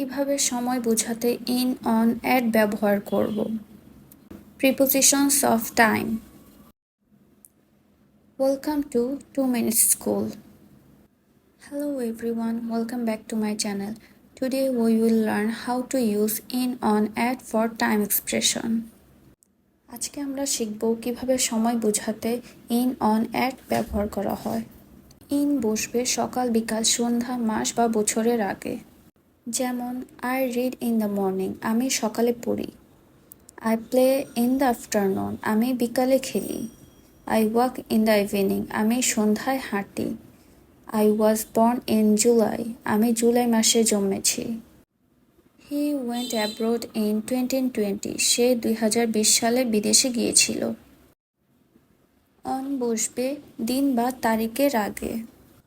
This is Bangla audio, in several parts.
কীভাবে সময় বোঝাতে ইন অন অ্যাড ব্যবহার করব? Prepositions of time welcome to two minutes school Hello everyone, welcome back to my channel today we will learn how to use in on add for time expression আজকে আমরা শিখব কীভাবে সময় বোঝাতে ইন অন অ্যাড ব্যবহার করা হয়। ইন বসবে সকাল বিকাল সন্ধ্যা মাস বা বছরের আগে। যেমন I read in the morning আমি সকালে পড়ি। I play in the afternoon আমি বিকালে খেলি। I walk in the evening আমি সন্ধ্যায় হাঁটি। I was born in July আমি জুলাই মাসে জন্মেছি। He went abroad in twenty twenty সে দুই হাজার বিশ সালে বিদেশে গিয়েছিল। অন বসবে দিন বা তারিখের আগে।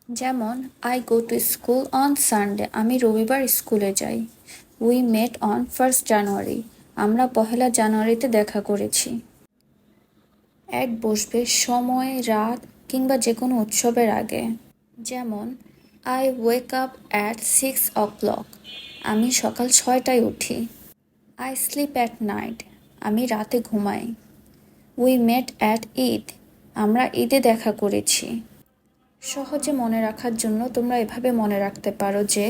যেমন I go to school on Sunday আমি রবিবার স্কুলে যাই। We met on first January আমরা পহেলা জানুয়ারিতে দেখা করেছি। অ্যাড বসবে সময়, রাত, কিংবা যে কোনো উৎসবের আগে। যেমন I wake up at six o'clock আমি সকাল ছয়টায় উঠি। আই স্লিপ অ্যাট নাইট আমি রাতে ঘুমাই। উই মেট অ্যাট ঈদ আমরা ঈদে দেখা করেছি। সহজে মনে রাখার জন্য তোমরা এভাবে মনে রাখতে পারো যে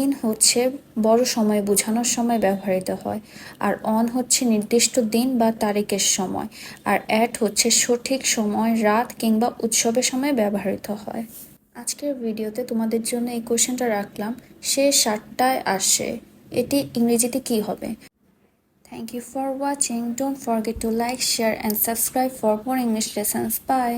ইন হচ্ছে বড় সময়, বোঝানোর সময় ব্যবহৃত হয়, আর অন হচ্ছে নির্দিষ্ট দিন বা তারিখের সময়, আর অ্যাট হচ্ছে সঠিক সময়, রাত কিংবা উৎসবের সময় ব্যবহৃত হয়। আজকের ভিডিওতে তোমাদের জন্য এই কোশ্চেনটা রাখলাম, সে সাতটায় আসে, এটি ইংরেজিতে কি হবে? Thank you for watching don't forget to like share and subscribe for more English lessons bye